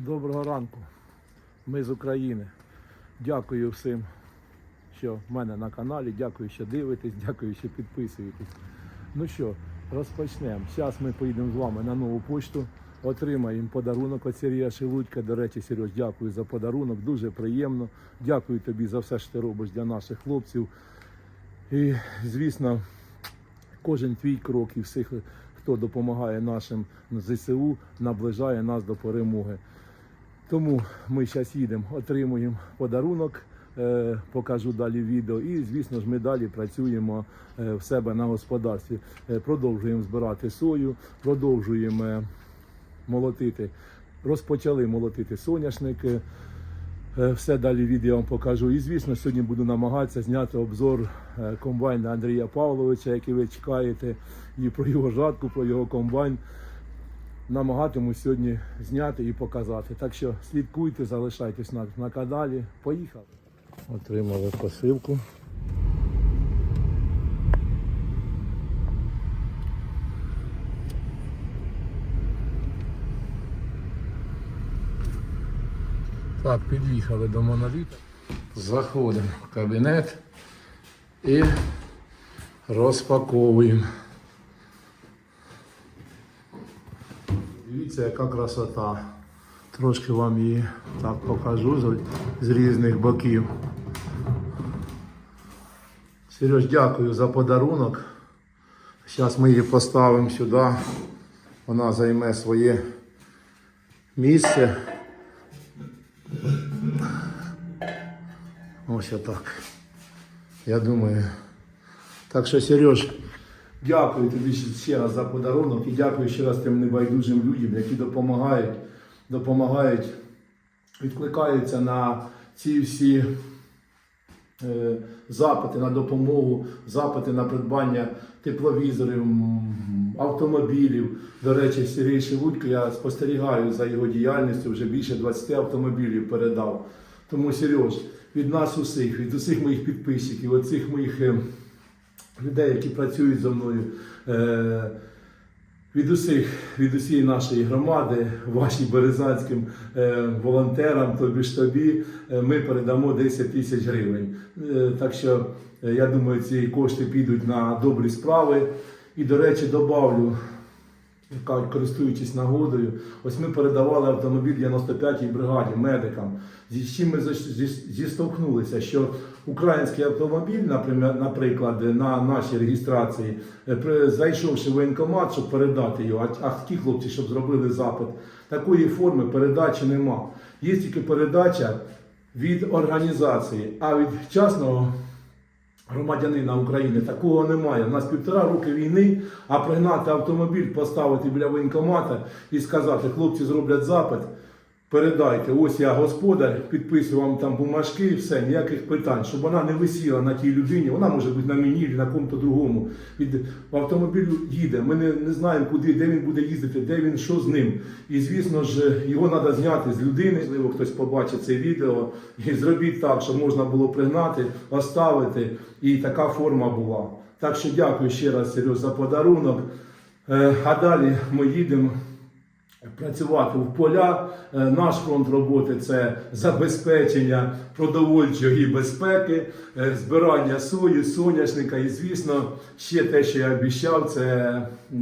Доброго ранку. Ми з України. Дякую всім, що в мене на каналі. Дякую, що дивитесь, дякую, що підписуєтесь. Ну що, розпочнемо. Зараз ми поїдемо з вами на нову почту. Отримаємо подарунок від Сергія Шелудька. До речі, Сереж, дякую за подарунок. Дуже приємно. Дякую тобі за все, що ти робиш для наших хлопців. І, звісно, кожен твій крок і всіх, хто допомагає нашим ЗСУ, наближає нас до перемоги. Тому ми зараз їдемо, отримуємо подарунок, е, покажу далі відео. І, звісно ж, ми далі працюємо е, в себе на господарстві. Е, Продовжуємо збирати сою, продовжуємо молотити. Розпочали молотити соняшники. Все далі відео вам покажу. І звісно, сьогодні буду намагатися зняти обзор комбайна Андрія Павловича, який ви чекаєте, і про його жатку, про його комбайн. Намагатимусь сьогодні зняти і показати. Так що слідкуйте, залишайтесь на, на каналі. Поїхали. Отримали посилку. Так, під'їхали до моноліта. Заходимо в кабінет і розпаковуємо. Дивіться, яка красота. Трошки вам її так покажу з, з різних боків. Сереж, дякую за подарунок. Зараз ми її поставимо сюди. Вона займе своє місце. Ось отак. Я думаю. Так що, Сереж, дякую тобі ще- раз за подарунок і дякую ще раз тим небайдужим людям, які допомагають, допомагають, відкликаються на ці всі е, запити на допомогу, запити на придбання тепловізорів, автомобілів. До речі, Сергій Шелудько, я спостерігаю за його діяльністю, вже більше 20 автомобілів передав. Тому, Сереж, від нас усіх, від усіх моїх підписчиків, від цих моїх е, людей, які працюють зі мною. Е, від усіх, від усієї нашої громади, вашій березанським е, волонтерам, тобі ж тобі, е, ми передамо 10 тисяч гривень. Е, так що е, я думаю, ці кошти підуть на добрі справи. І, до речі, добавлю, користуючись нагодою, ось ми передавали автомобіль 95-й бригаді медикам. З чим ми зіштовхнулися, що український автомобіль, наприклад, на нашій реєстрації, е, зайшовши в воєнкомат, щоб передати його, а ті хлопці, щоб зробили запит, такої форми передачі нема. Є тільки передача від організації, а від частного громадянина України такого немає. У нас півтора роки війни, а пригнати автомобіль, поставити біля воєнкомата і сказати, хлопці зроблять запит, передайте, ось я господар, підписую вам там бумажки все, ніяких питань, щоб вона не висіла на тій людині, вона може бути на мені на кому-то другому. Від автомобіль їде, ми не, не знаємо, куди, де він буде їздити, де він, що з ним. І звісно ж, його треба зняти з людини. Можливо, хтось побачить це відео і зробіть так, щоб можна було пригнати, оставити, і така форма була. Так що дякую ще раз, Сереж, за подарунок. Е, А далі ми їдемо працювати в поля. Е, Наш фронт роботи це забезпечення продовольчої безпеки, е, збирання сої, соняшника. І, звісно, ще те, що я обіцяв, це е,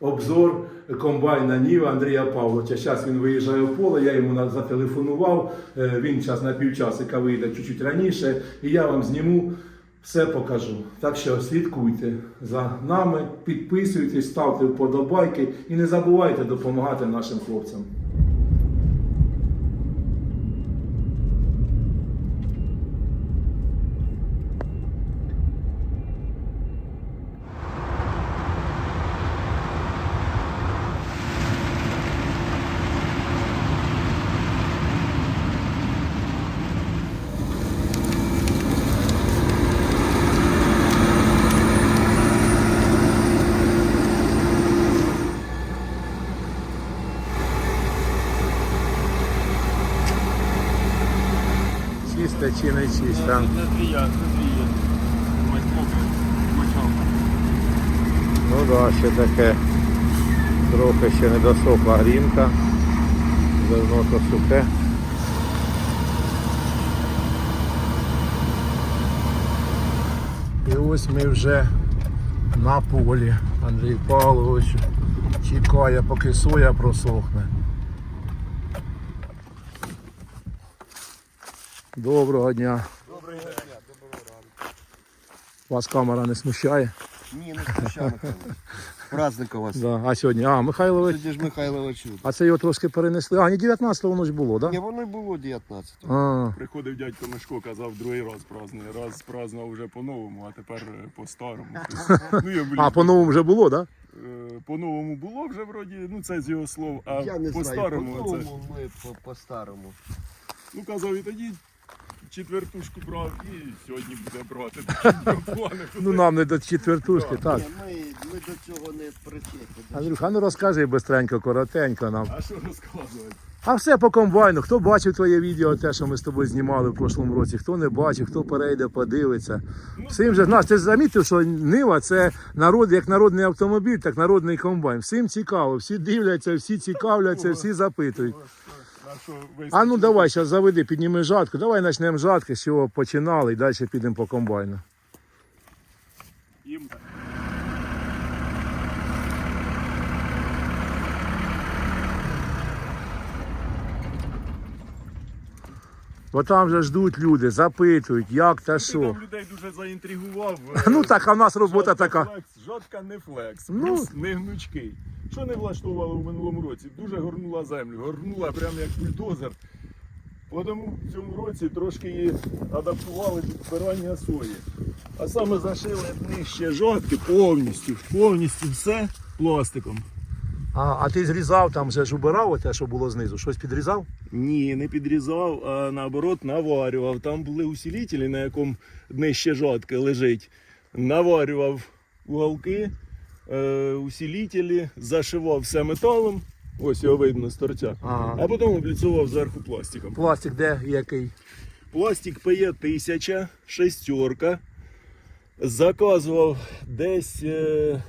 обзор комбайна Ніва Андрія Павловича. Зараз він виїжджає в поле, я йому зателефонував. Він зараз на півчасика вийде чуть-чуть раніше, і я вам зніму. Все покажу. Так що слідкуйте за нами, підписуйтесь, ставте вподобайки і не забувайте допомагати нашим хлопцям. Чисте чи не чисте? Це дві це дві. Ну так, да, ще таке трохи ще не досохла грінка. Зерно то сухе. І ось ми вже на полі. Андрій Павлович чекає, поки соя просохне. Доброго дня. Доброго дня, доброго ранку. Вас камера не смущає? Ні, не Михайло. Праздник у вас. Да. А сьогодні? А, Михайлович. Сьогодні ж Михайлова чудо. А це його трошки перенесли. А, не 19-го воно ж було, так? Ні, воно й було 19. А, Приходив дядько Мишко, казав, другий раз празднує. Раз празднував вже по-новому, а тепер е, по-старому. Ну, я, блін, а по-новому вже було, так? Да? е, по-новому було вже вроді, ну це з його слов, а Я не знаю, по-старому по-новому, ми по- по-старому. Ну казав, і тоді четвертушку брав і сьогодні буде брати. Ну нам не до четвертушки, так. Ми, ми до цього не причетні. Андрюха, ну розкажи бистренько, коротенько нам. А що розказувати? А все по комбайну. Хто бачив твоє відео, те, що ми з тобою знімали в прошлому році, хто не бачив, хто перейде, подивиться. Всім же знаєш, ти ж замітив, що Нива це народ, як народний автомобіль, так народний комбайн. Всім цікаво, всі дивляться, всі цікавляться, всі запитують. А ну давай зараз заведи, підніми жатку. Давай почнемо жатки, з чого починали, і далі підемо по комбайну. Бо там вже ждуть люди, запитують, як та Ти що. там людей дуже заінтригував. е, Ну так, а в нас робота Жодка така. Флекс, жодка не флекс, Ну. не гнучкий. Що не влаштовувало в минулому році? Дуже горнула землю, горнула прямо як бульдозер. Тому в цьому році трошки її адаптували до збирання сої. А саме зашили нижче жодки повністю, повністю все пластиком. А, а ти зрізав там вже ж убирав те, що було знизу? Щось підрізав? Ні, не підрізав, а наоборот наварював. Там були усилителі, на якому нижче жодки лежить. Наварював уголки, е, усилителі, зашивав все металом. Ось його видно з торця. Ага. А потім обліцував зверху пластиком. Пластик де який? Пластик ПЕ 1000, шестерка. Заказував десь. Е...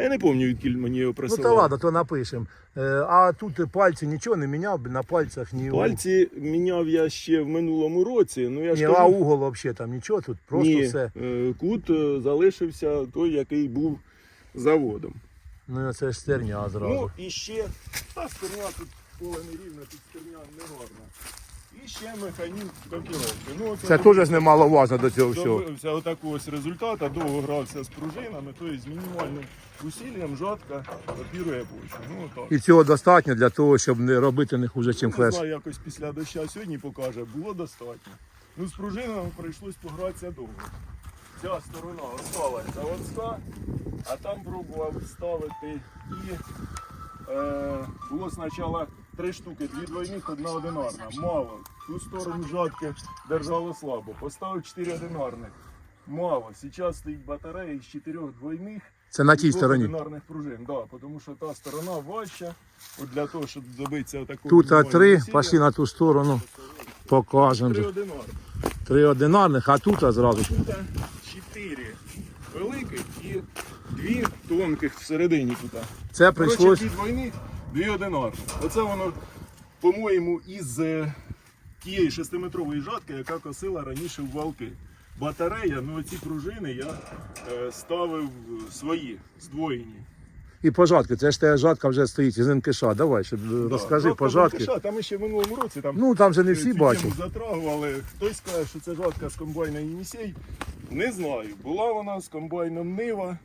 а Я не пам'ятаю, відкіль мені його Ну присилали. то ладно, то напишемо. Е, а тут пальці нічого не міняв, на пальцях ні. Пальці міняв я ще в минулому році. Ну я ж Ні, кажу, а угол взагалі там нічого тут, просто Ні, все. е, кут е, залишився той, який був заводом. Ну це ж стерня зразу. Ну і ще та стерня тут поле не рівне, тут стерня не гарна. І ще механізм копіровки. Ну, це теж немаловажно до цього всього. добився отакого ось результату, довго грався з пружинами, тобто з мінімальним усиллям жатка копірує почву. Ну, отак. І цього достатньо для того, щоб не робити не хуже, ніж Не флеш. знаю, якось після доща сьогодні покаже, було достатньо. Ну, з пружинами прийшлось погратися довго. Ця сторона осталася оця, а там пробував ставити і е, було спочатку три штуки, дві двойних, одна одинарна. Мало. Ту сторону жатки держало слабо. Поставив чотири одинарних. Мало. Зараз стоїть батарея з чотирьох двойних. Це на тій стороні. одинарних пружин, да, тому що та сторона важча. От для того, щоб добитися такого. Тут а три, пішли на ту сторону, покажемо. Три одинарних. Три одинарних, а тут а зразу. Тут чотири великих і дві тонких всередині тут. Це Коротше, прийшлось. дві двойних, дві одинарних. Оце воно, по-моєму, із е, тієї шестиметрової жатки, яка косила раніше в валки. Батарея, ну ці пружини я е, ставив свої, здвоєні. І пожатки, це ж те жатка вже стоїть із НКШ. Давай, щоб е, розкажи Жатка пожатки. Бенкиша, Там ще в минулому році там Ну там же не Е, всі цю тему бачать. затрагували. Хтось каже, що це жатка з комбайна Єнісей. Не знаю. Була вона з комбайном Нива.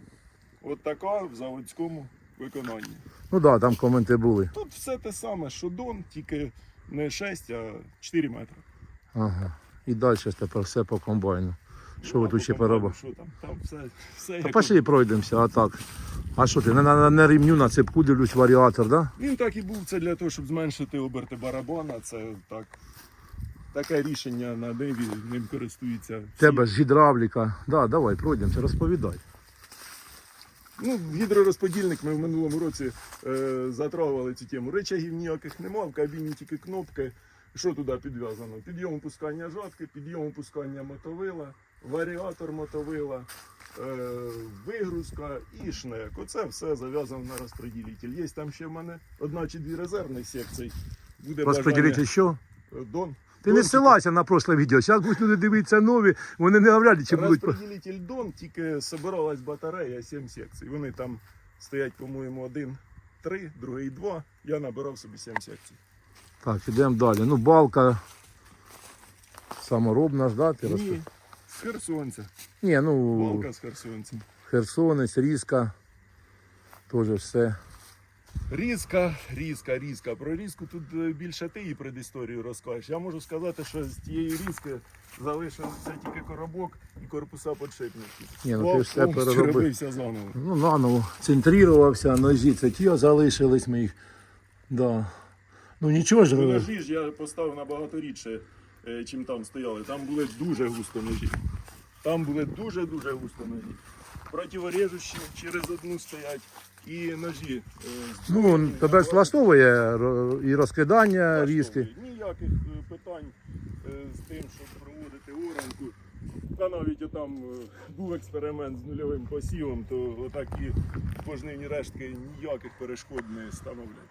От така в заводському виконанні. Ну так, да, там коменти були. Тут все те саме, що Дон, тільки не 6, а 4 метри. Ага. І далі ж тепер все по комбайну. Що ви тут ще поробили? Що там? Там все, все Та як пошли пройдемося, а так. А що ти? На, на, на ремню на цепку дивлюсь варіатор, да? Він так і був це для того, щоб зменшити оберти барабана. Це так. Таке рішення на ниві, ним користуються. всі. Тебе ж гідравліка. Да, давай, пройдемося, розповідай. Ну, гідророзподільник ми в минулому році е, затрагували цю тему. Речагів ніяких нема, в кабіні тільки кнопки. Що туди підв'язано? Підйом опускання жатки, підйом опускання мотовила, варіатор мотовила, е, вигрузка і шнек. Оце все зав'язано на розподілитель. Є там ще в мене одна чи дві резервних секції. Буде Розподілити що? Е, Дон. Ти не Дон ссилайся на прошле відео. Зараз будуть люди дивитися нові, вони не навряд чи будуть. Розподілитель Дон, тільки собиралась батарея 7 секцій. Вони там стоять, по-моєму, один 3, другий 2. Я набирав собі 7 секцій. Так, ідемо далі. Ну, балка саморобна ж, да? Ти. Ні, з Херсонця. Ні, ну Балка з Херсонцем. Херсонець, Різка. Теж все. Різка, різка, різка. Про різку тут е, більше ти і предісторію розкажеш. Я можу сказати, що з тієї різки залишився тільки коробок і корпуса подшипників. Ні, ну ти все переробив. заново. Ну, наново центрувався, ножі це ті залишились ми їх. Да. Ну нічого ж. Ножі ж я поставив набагато рідше, чим там стояли. Там були дуже густо ножі. Там були дуже-дуже густо ножі. Противорежущі через одну стоять і ножі. е, Ну, тебе ж влаштовує і розкидання різки. Ніяких е, питань е, з тим, щоб проводити оранку. Та навіть там був експеримент з нульовим посівом, то отакі пожнивні рештки ніяких перешкод не становлять.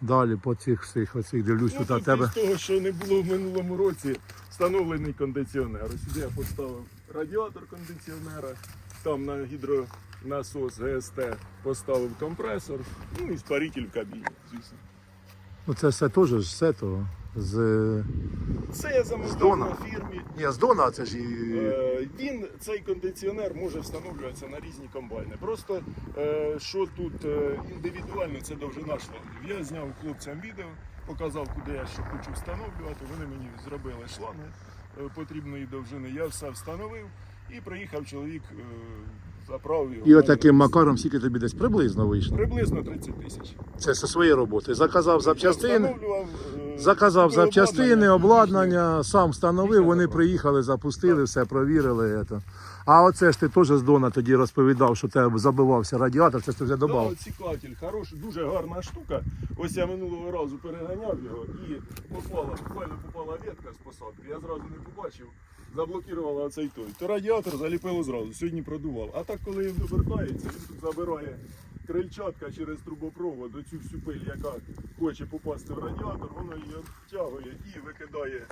Далі по цих всіх оцих дивлюсь Ну, тут тебе. З того, що не було в минулому році, встановлений кондиціонер. Сюди я поставив радіатор кондиціонера, там на гідронасос ГСТ поставив компресор, ну і спаритель в кабіні, звісно. Ну це все теж все то. З. Це я замовляв Дона? на фірмі. Ні, з Дона це ж і. Е, Він, цей кондиціонер може встановлюватися на різні комбайни. Просто е, що тут е, індивідуально, це довжина шлангів. Я зняв хлопцям відео, показав, куди я що хочу встановлювати. Вони мені зробили шланги е, потрібної довжини. Я все встановив і приїхав чоловік, е, заправив його. І отаким макаром скільки тобі десь приблизно вийшло. Приблизно 30 тисяч. Це зі своєї роботи. Заказав запчастини. Е, Заказав запчастини, обладнання, сам встановив, вони приїхали, запустили, все провірили. А оце ж ти теж з Дона тоді розповідав, що тебе забивався радіатор, це ж ти вже Да, додав. оцікатель, хороший, дуже гарна штука. Ось я минулого разу переганяв його і попала, буквально попала ветка з посадки. Я зразу не побачив, заблокувала оцей той. То радіатор заліпило зразу, сьогодні продував. А так, коли він вивертається, він тут забирає крильчатка через трубопровод, оцю всю пиль, яка хоче попасти в радіатор, воно її обтягує і викидає.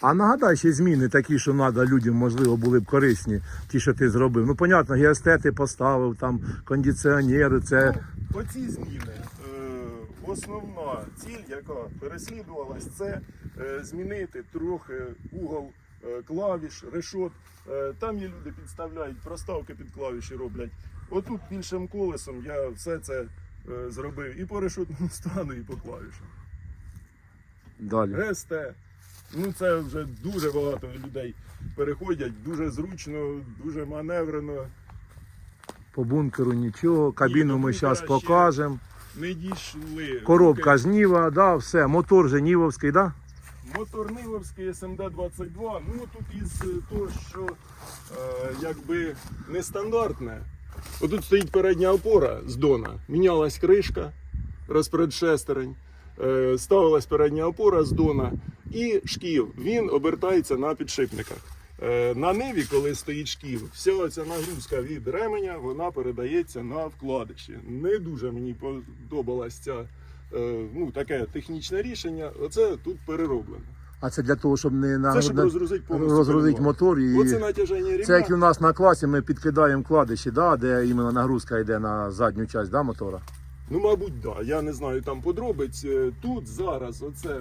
А нагадай ще зміни такі, що треба людям, можливо, були б корисні, ті, що ти зробив. Ну, понятно, геостети поставив, там кондиціонери, це. Оці зміни. е, Основна ціль, яка переслідувалась, це е, змінити трохи угол клавіш, решот. Е, Там є люди підставляють, проставки під клавіші роблять. Отут більшим колесом я все це е, зробив і по решотному стану, і по клавішам. Далі. ГСТ. Ну це вже дуже багато людей переходять, дуже зручно, дуже маневрено. По бункеру нічого, кабіну ми зараз покажемо. Не дійшли. Коробка ж Ніва, да, все, мотор же Нівовський, да? Мотор Нивовський СМД-22, ну тут із е, того, що е, якби нестандартне. Отут стоїть передня опора з Дона, мінялась кришка, розпредшестерень, е, ставилась передня опора з Дона і шків. Він обертається на підшипниках. Е, на ниві, коли стоїть шків, вся ця нагрузка від ременя вона передається на вкладиші. Не дуже мені подобалась ця ну, таке технічне рішення. Оце тут перероблено. А це для того, щоб не на... Це щоб розгрузити повністю. розгрузити мотор і. Оце натяження рівня. Це як і у нас на класі ми підкидаємо вкладиші, да, де іменно нагрузка йде на задню частину да, мотора. Ну, мабуть, да. Я не знаю там подробиць. Е, Тут зараз оце е,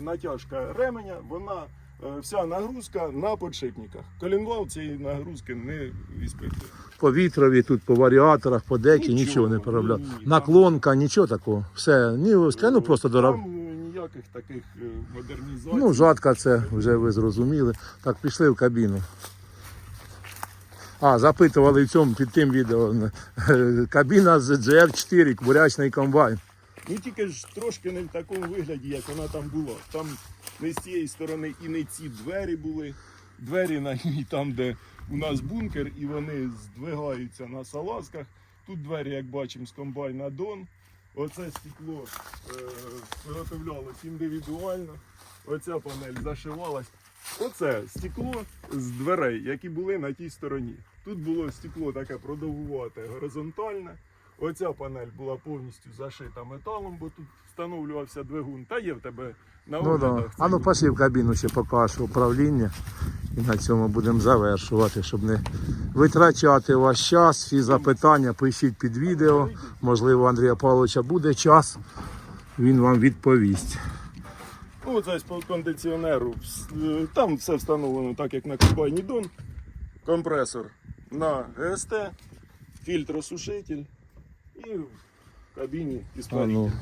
натяжка ременя, вона е, вся нагрузка на подшипниках. Колінвал цієї нагрузки не іспитує. По вітрові, тут по варіаторах, по декі, Нічого, нічого, не переробляв. ні, ні, Наклонка, нічого такого. Все, нівовське, ну просто дороб. Там е, ніяких таких е, модернізацій. Ну, жатка це вже ви зрозуміли. Так, пішли в кабіну. А, запитували в цьому під тим відео. е, Кабіна з GR4, бурячний комбайн. Ну тільки ж трошки не в такому вигляді, як вона там була. Там не з цієї сторони і не ці двері були. Двері на ній там, де у нас бункер, і вони здвигаються на салазках. Тут двері, як бачимо, з комбайна Дон. Оце стекло е, виготовлялось індивідуально. Оця панель зашивалась. Оце стекло з дверей, які були на тій стороні. Тут було стекло таке продовгувате, горизонтальне. Оця панель була повністю зашита металом, бо тут встановлювався двигун. Та є в тебе на Ну да. А ну пошли в кабіну ще покажу управління. І на цьому будемо завершувати, щоб не витрачати ваш час. Всі запитання пишіть під відео. Можливо, Андрія Павловича буде час. Він вам відповість. Ну, Оце по кондиціонеру. Е, Там все встановлено так, як на комбайні Дон. Компресор на ГСТ, фільтросушитель і в кабіні А, ну,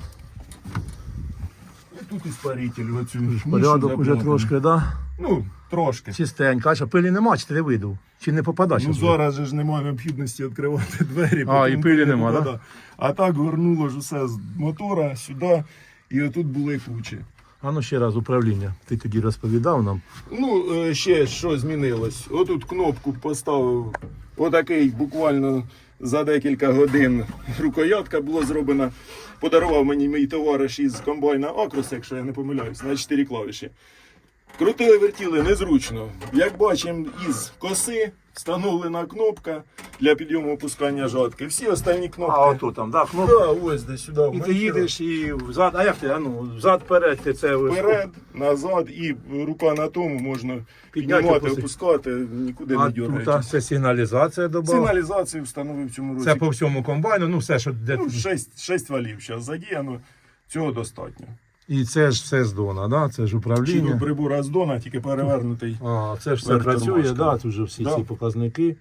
І тут іспаритель. Оцю нішу порядок уже трошки, да? Ну, трошки. Чистенько. А що пилі нема, чи ти не видав? Чи не попадає? Ну зараз же ж немає необхідності відкривати двері. А, і пилі не нема, да? попадає. А так горнуло ж усе з мотора сюди, і отут були кучі. А ну ще раз управління. Ти тоді розповідав нам. Ну, е, ще що змінилось. Отут кнопку поставив отакий буквально за декілька годин рукоятка була зроблена. Подарував мені мій товариш із комбайна окрус, якщо я не помиляюсь, на 4 клавіші. Крутили, вертіли незручно. Як бачимо, із коси встановлена кнопка для підйому опускання жатки. Всі останні кнопки. А ото там, да, кнопка. Да, ось де сюди. І ти їдеш і взад, а як ти? А ну, взад вперед ти це Вперед, назад і рука на тому можна піднімати, опустити. опускати, нікуди А не тут а, це сигналізація додала. Сигналізацію встановив в цьому році. Це по всьому комбайну, ну все, що де. ну, 6, 6 валів зараз задіяно. Цього достатньо. І це ж все з Дона, да? це ж управління. прибора з Дона, тільки перевернутий. А, це ж все працює, да? тут вже всі Да. ці показники,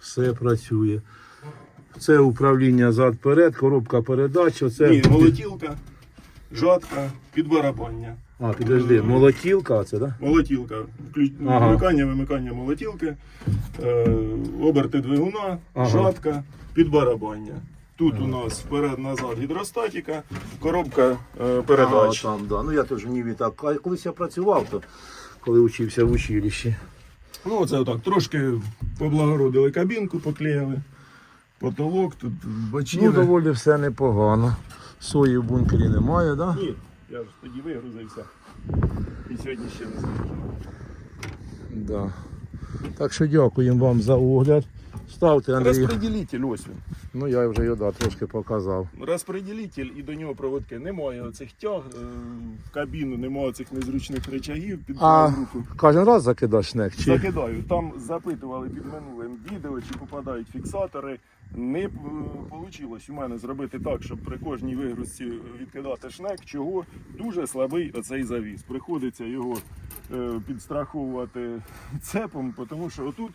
все працює. Це управління зад-перед, коробка передач, оце. Ні, молотілка, жатка, підбарабання. А, підожди, молотілка, це, да? Молотілка, Вклю... Ага. вмикання, вимикання молотілки, е... оберти двигуна, Ага. жатка, підбарабання. Тут у нас вперед-назад гідростатіка, коробка е, передач. А, там, да. Ну я теж в Ніві так. А колись я працював, то коли вчився в училищі. Ну, оце отак, трошки поблагородили кабінку, поклеїли. Потолок, тут бочини. Ну, доволі все непогано. Сої в бункері немає, да? Ні, я ж тоді вигрузився. І сьогодні ще не закінчив. Да. Так що дякуємо вам за огляд. Ставте, Андрій. Розпреділитель ось він. Ну я вже його да, трошки показав. Розпреділитель і до нього проводки. Немає оцих тяг, е, в кабіну немає цих незручних речагів під А руку. кожен раз закидаш снег? Чи? Закидаю. Там запитували під минулим відео, чи попадають фіксатори. Не вийшло у мене зробити так, щоб при кожній вигрузці відкидати шнек, чого дуже слабий оцей завіс. Приходиться його е, підстраховувати цепом, тому що отут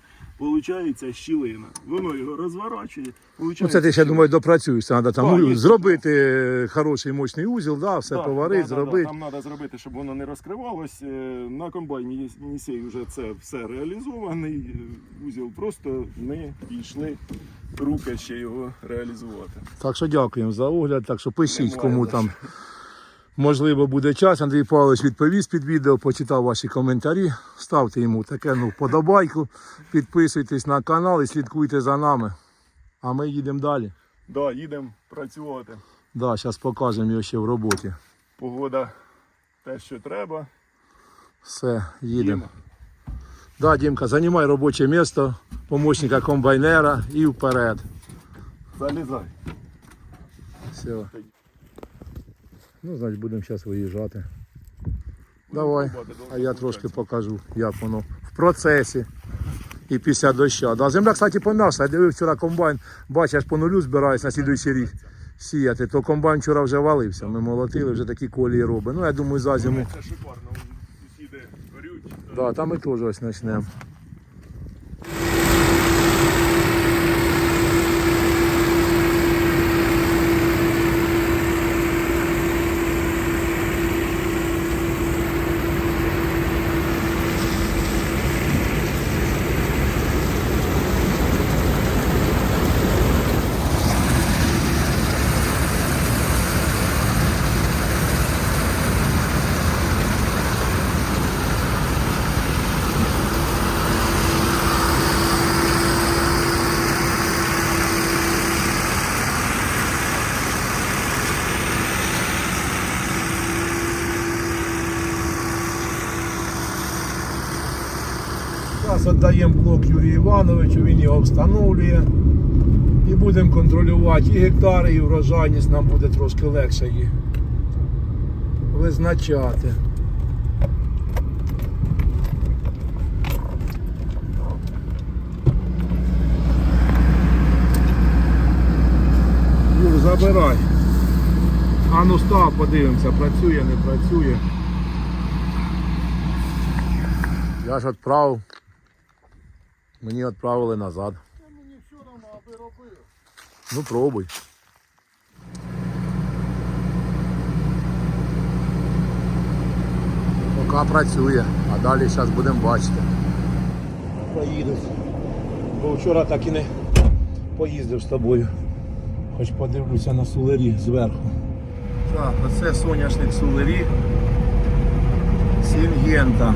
виходить щілина. Воно його розворачує. Ну це ти ще думаю допрацюєш. Треба там Так, ну, зробити хороший мощний узіл, да, все Так, поварити, да, да, зробити. Да, там треба зробити, щоб воно не розкривалось. Е, На комбайні Єнісей вже це все реалізований. Е, Узіл просто не дійшли руки ще його реалізувати. Так що дякуємо за огляд. Так що пишіть, Немає кому там можливо буде час. Андрій Павлович відповість під відео, почитав ваші коментарі. Ставте йому таке ну, подобайку, підписуйтесь на канал і слідкуйте за нами. А ми їдемо далі. Да, їдемо працювати. Да, зараз покажемо його ще в роботі. Погода те, що треба. Все, їдемо. Да, Дімка, займай робоче місце, помощника комбайнера і вперед. Залізай. Все. Ну, значить, будемо зараз виїжджати. Давай. А я трошки покажу, як воно в процесі. І після доща. Да, земля, кстати, пом'якша. Я дивив вчора комбайн, бачиш, по нулю збираюсь на слідуючий рік сіяти. То комбайн вчора вже валився. Ми молотили, вже такі колії робимо. Ну, я думаю, за зиму. Це шикарно. Сусіди горють. Да, там ми теж ось почнемо. Івановичу, він його встановлює. І будемо контролювати і гектари, і врожайність, нам буде трошки легше її визначати. Юр, забирай. А ну став, подивимося, працює, не працює. Я ж відправив. Мені відправили назад. Мені все одно, аби робив. Ну пробуй. Поки працює, а далі зараз будемо бачити. Поїду. Бо вчора так і не поїздив з тобою. Хоч подивлюся на сулері зверху. Так, оце соняшник сулері. Сінгента.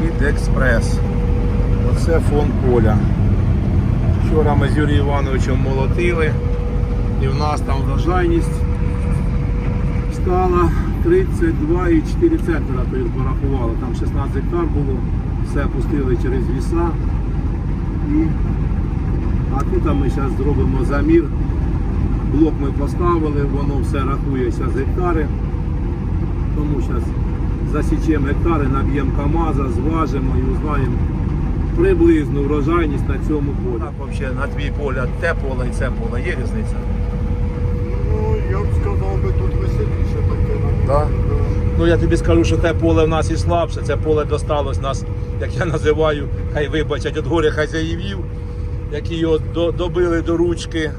Під експрес. Оце фон поля. Вчора ми з Юрієм Івановичем молотили і в нас там врожайність стала 32,4 центнера, то їх порахували. Там 16 гектар було, все пустили через ліса. І... А тут ми зараз зробимо замір. Блок ми поставили, воно все рахується з гектари. Тому зараз засічемо гектари, наб'ємо КАМАЗа, зважимо і узнаємо приблизну врожайність на цьому полі. Так, взагалі, на твій поля те поле і це поле є різниця? Ну, я б сказав би тут веселіше таке. Да? Ну я тобі скажу, що те поле в нас і слабше, це поле досталось нас, як я називаю, хай вибачать від горя хазяївів, які його до- добили до ручки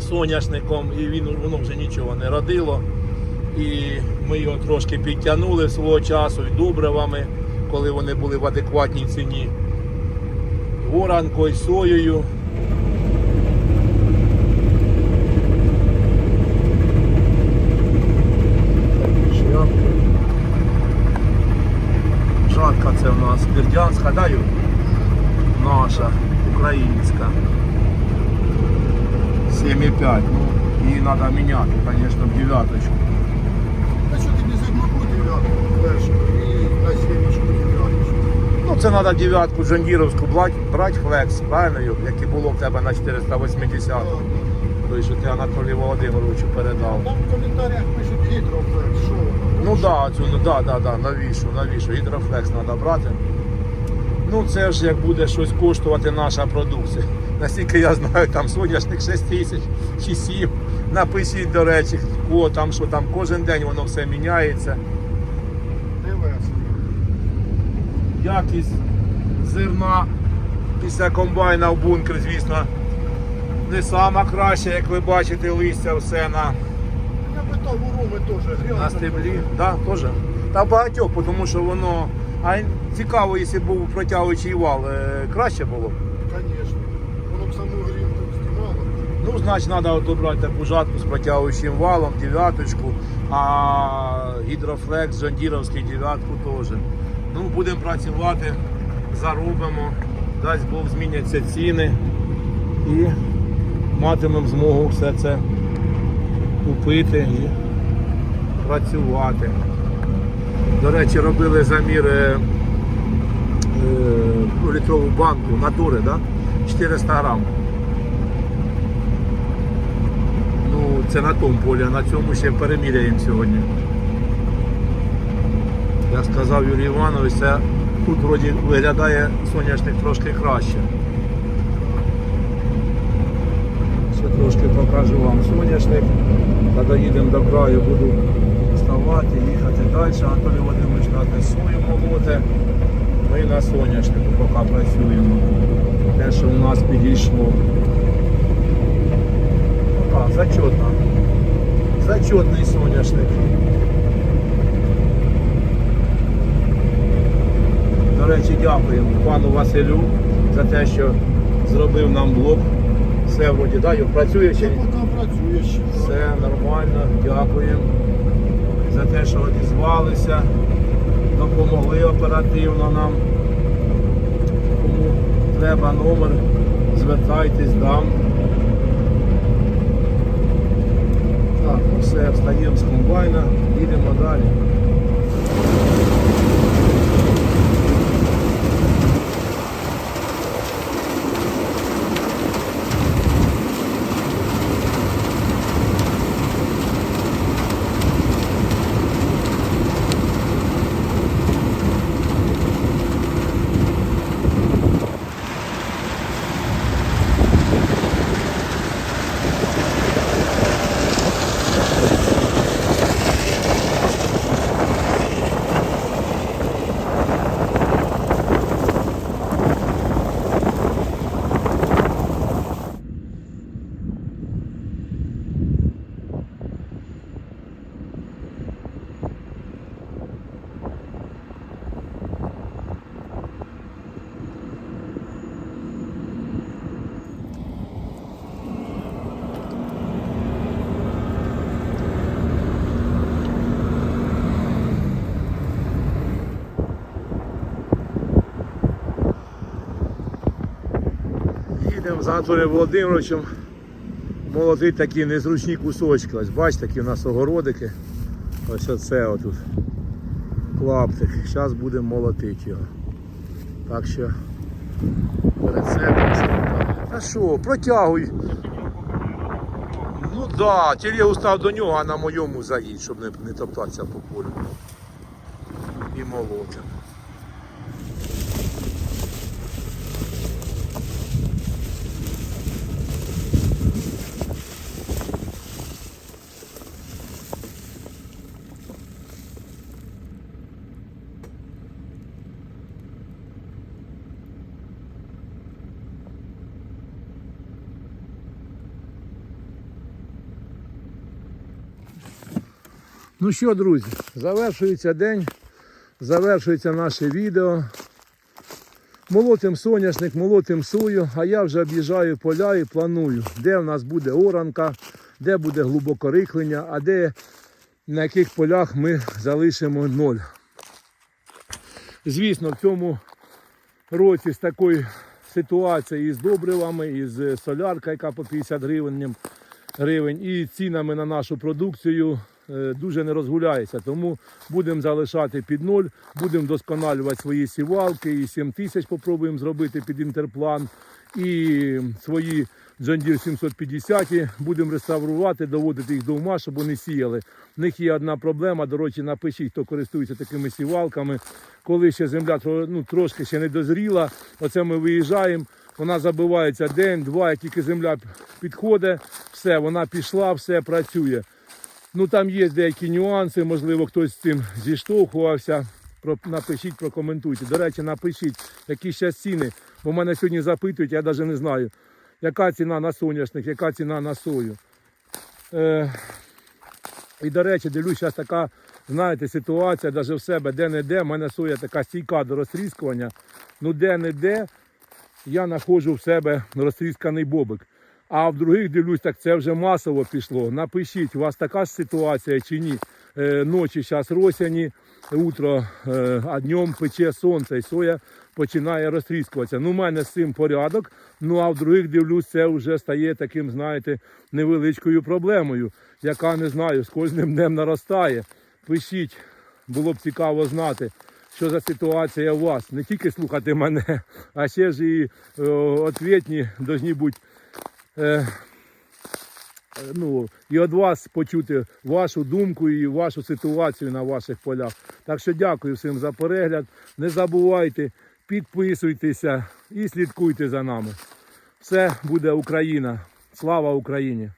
соняшником, і він воно вже нічого не родило. І ми його трошки підтягнули свого часу і добривами, коли вони були в адекватній ціні. Воранкою, соєю. Жатка це в нас бердянська, да? Наша, українська. 7,5. Ну, її треба міняти, звісно, в дев'яточку. А що тобі за одну дев'ятку першу і на сімічку дев'яточку? Ну, це треба дев'ятку джондіровську брати, флекс, правильно, як і було в тебе на 480. Той, що ти Анатолію Володимировичу передав. Там в коментарях пишуть гідрофлекс, що? Ну да, ну да, да, да, навіщо, навіщо, гідрофлекс треба брати. Ну це ж як буде щось коштувати наша продукція. Наскільки я знаю, там соняшник 6 тисяч чи 7. Напишіть, до речі, о, там що там кожен день воно все міняється. Не весело. Якість зерна після комбайна в бункер, звісно, не сама краща, як ви бачите, листя все на. На стеблі, да, теж. Та багатьох, тому що воно. А цікаво, якщо був протягуючий вал, е, краще було. б. Звісно. Воно б саму грінку знімало. Ну, значить, треба добрати таку жатку з протягуючим валом, дев'яточку, а гідрофлекс, джондіровський дев'ятку теж. Ну, будемо працювати, заробимо, дасть Бог зміняться ціни і матимемо змогу все це купити і працювати. До речі, робили замір е, е, літрову банку натури, да? 400 грам. Ну, це на тому полі, а на цьому ще переміряємо сьогодні. Як сказав Юрій Іванович, це тут вроді виглядає соняшник трошки краще. Ще трошки покажу вам соняшник. Та доїдемо до краю, буду вставати, їхати далі. Анатолій Володимирович на сою. Ми на соняшнику поки працюємо. Те, що у нас підійшло. А, зачетно. Зачетний соняшник. Речі, дякуємо пану Василю за те, що зробив нам блок. Все вроді, да, поки працює ще. Все нормально, дякуємо за те, що одізвалися, допомогли оперативно нам. Кому треба номер, звертайтесь, дам. Так, ну все, встаємо з комбайна, їдемо далі. Будемо з Анатолієм Володимировичем молотити такі незручні кусочки. Ось бачите, такі у нас огородики. Ось оце отут. Клаптик. Зараз будемо молотити його. Так що рецепт. А що, протягуй. Ну так, да, телегу став до нього, а на моєму заїдь, щоб не, не топтатися по полю. І молотим. Ну що, друзі, завершується день, завершується наше відео. Молотим соняшник, молотим сою, а я вже об'їжджаю поля і планую, де в нас буде оранка, де буде глибокориклення, а де на яких полях ми залишимо ноль. Звісно, в цьому році з такою ситуацією із добривами, із солярка, яка по 50 гривень, гривень і цінами на нашу продукцію дуже не розгуляється. Тому будемо залишати під ноль, будемо вдосконалювати свої сівалки, і 7 тисяч попробуємо зробити під інтерплан, і свої Deere 750 будемо реставрувати, доводити їх до ума, щоб вони сіяли. В них є одна проблема, до речі, напишіть, хто користується такими сівалками. Коли ще земля ну, трошки ще не дозріла, оце ми виїжджаємо, вона забивається день, два, як тільки земля підходить, все, вона пішла, все працює. Ну там є деякі нюанси, можливо, хтось з цим зіштовхувався. Напишіть, прокоментуйте. До речі, напишіть, які ще ціни. Бо мене сьогодні запитують, я навіть не знаю, яка ціна на соняшник, яка ціна на сою. Е, і, до речі, дивлюсь, зараз така, знаєте, ситуація, навіть в себе де-не-де, в мене соя така стійка до розтріскування. Ну де-не-де я знаходжу в себе розтрісканий бобик. А в других дивлюсь, так це вже масово пішло. Напишіть, у вас така ж ситуація чи ні. Е, ночі зараз росяні, утро, е, а днем пече сонце, і соя починає розтріскуватися. Ну, у мене з цим порядок. Ну а в других дивлюсь, це вже стає таким, знаєте, невеличкою проблемою, яка не знаю, з кожним днем наростає. Пишіть, було б цікаво знати. Що за ситуація у вас? Не тільки слухати мене, а ще ж і е, ответні повинні бути е, ну, і від вас почути вашу думку і вашу ситуацію на ваших полях. Так що дякую всім за перегляд. Не забувайте, підписуйтеся і слідкуйте за нами. Все буде Україна. Слава Україні!